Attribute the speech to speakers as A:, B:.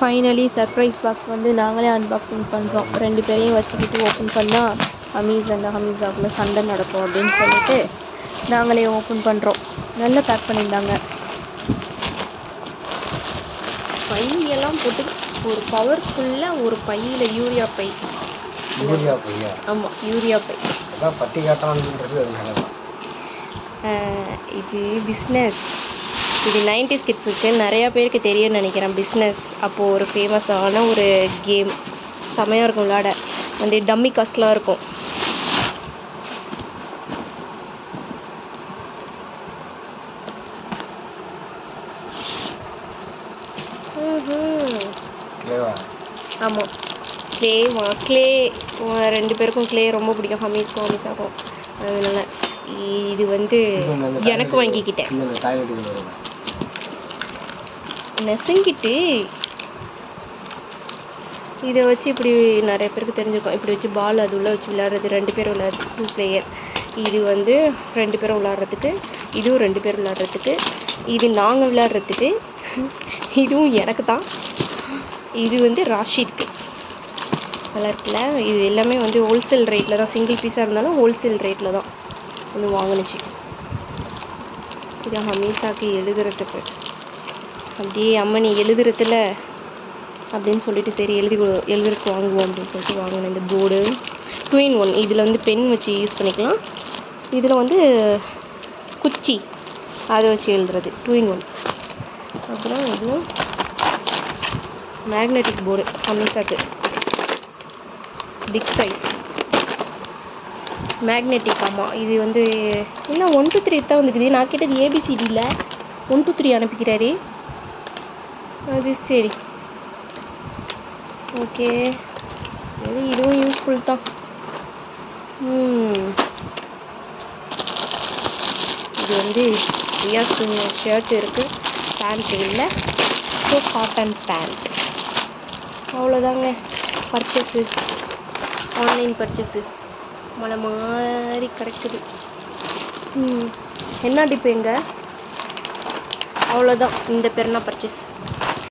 A: Finally surprise box வந்து நாங்களே unboxing பண்ணுறோம் ரெண்டு பேரையும் வச்சுக்கிட்டு ஓப்பன் பண்ணால் ஹமீஸ் அண்ட் ஹமீஸாக்குள்ளே சண்டை நடக்கும் அப்படின்னு சொல்லிட்டு நாங்களே ஓப்பன் பண்ணுறோம் நல்லா பேக் பண்ணியிருந்தாங்க. பையெல்லாம் போட்டு ஒரு பவர்ஃபுல்லாக ஒரு பையில் யூரியா பை.
B: யூரியா பையா?
A: ஆமாம் யூரியா பை.
B: பட்டி
A: ஆஹ் இது பிஸ்னஸ் இது நைன்டிஸ் கிட்ஸுக்கு நிறையா பேருக்கு தெரியும்னு நினைக்கிறேன். பிஸ்னஸ் அப்போது ஒரு ஃபேமஸான ஒரு கேம் செமையாக இருக்கும் விளாட வந்து டம்மி காஸ்ட்லாம் இருக்கும். ஆமாம் க்ளே க்ளே ரெண்டு பேருக்கும் க்ளே ரொம்ப பிடிக்கும். ஹமீஸ்க்கும் ஹமீஸாக்கும் அதனால இது வந்து எனக்கு வாங்கிக்கிட்டேன். நெசங்கிட்டு இதை வச்சு இப்படி நிறைய பேருக்கு தெரிஞ்சிருக்கும். இப்படி வச்சு பால் அது உள்ளே வச்சு விளையாடுறது ரெண்டு பேர் விளையாடுறது டூ பிளேயர் இது வந்து ரெண்டு பேரும் விளையாடுறதுக்கு இதுவும் ரெண்டு பேர் விளையாடுறதுக்கு இது நாங்கள் விளையாடுறதுக்கு இதுவும் எனக்கு தான். இது வந்து ராஷித்க்கு. நல்லா இருக்குல்ல? இது எல்லாமே வந்து ஹோல்சேல் ரேட்டில் தான். சிங்கிள் பீஸாக இருந்தாலும் ஹோல்சேல் ரேட்டில் தான். ஒன்று வாங்கினுச்சு. இது ஹமீசாக்கு எழுதுறதுக்கு. அப்படியே அம்மனி எழுதுறதுல அப்படின்னு சொல்லிட்டு சரி எழுதி கொடு- எழுதுறதுக்கு வாங்குவோம் அப்படின்னு சொல்லிட்டு வாங்கினேன் இந்த போர்டு டூ இன் ஒன் இதில் வந்து பென் வச்சு யூஸ் பண்ணிக்கலாம். இதில் வந்து குச்சி. அதை வச்சு எழுதுறது. டூ இன் ஒன் அப்புறம் இதுவும் மேக்னெட்டிக் போர்டு அமீசாக்கு பிக் சைஸ் மேக்னெட்டிக் ஆமாம் இது வந்து என்ன ஒன் டூ த்ரீ தான் வந்துக்குது. நான் கேட்டது ஏபிசிடியில் ஒன் டூ த்ரீ அனுப்பிக்கிறாரு. அது சரி. ஓகே. சரி இதுவும் யூஸ்ஃபுல் தான். இது வந்து ரியாஸ் ஷர்ட் இருக்குது பேண்ட் இல்லை. ஸோ காட்டன் பேண்ட் அவ்வளோதாங்க பர்ச்சேஸு ஆன்லைன் பர்ச்சேஸு மலை மாதிரி கிடைக்குது. என்ன டிப்பு எங்கே அவ்வளோதான் இந்த பெருனா பர்ச்சேஸ்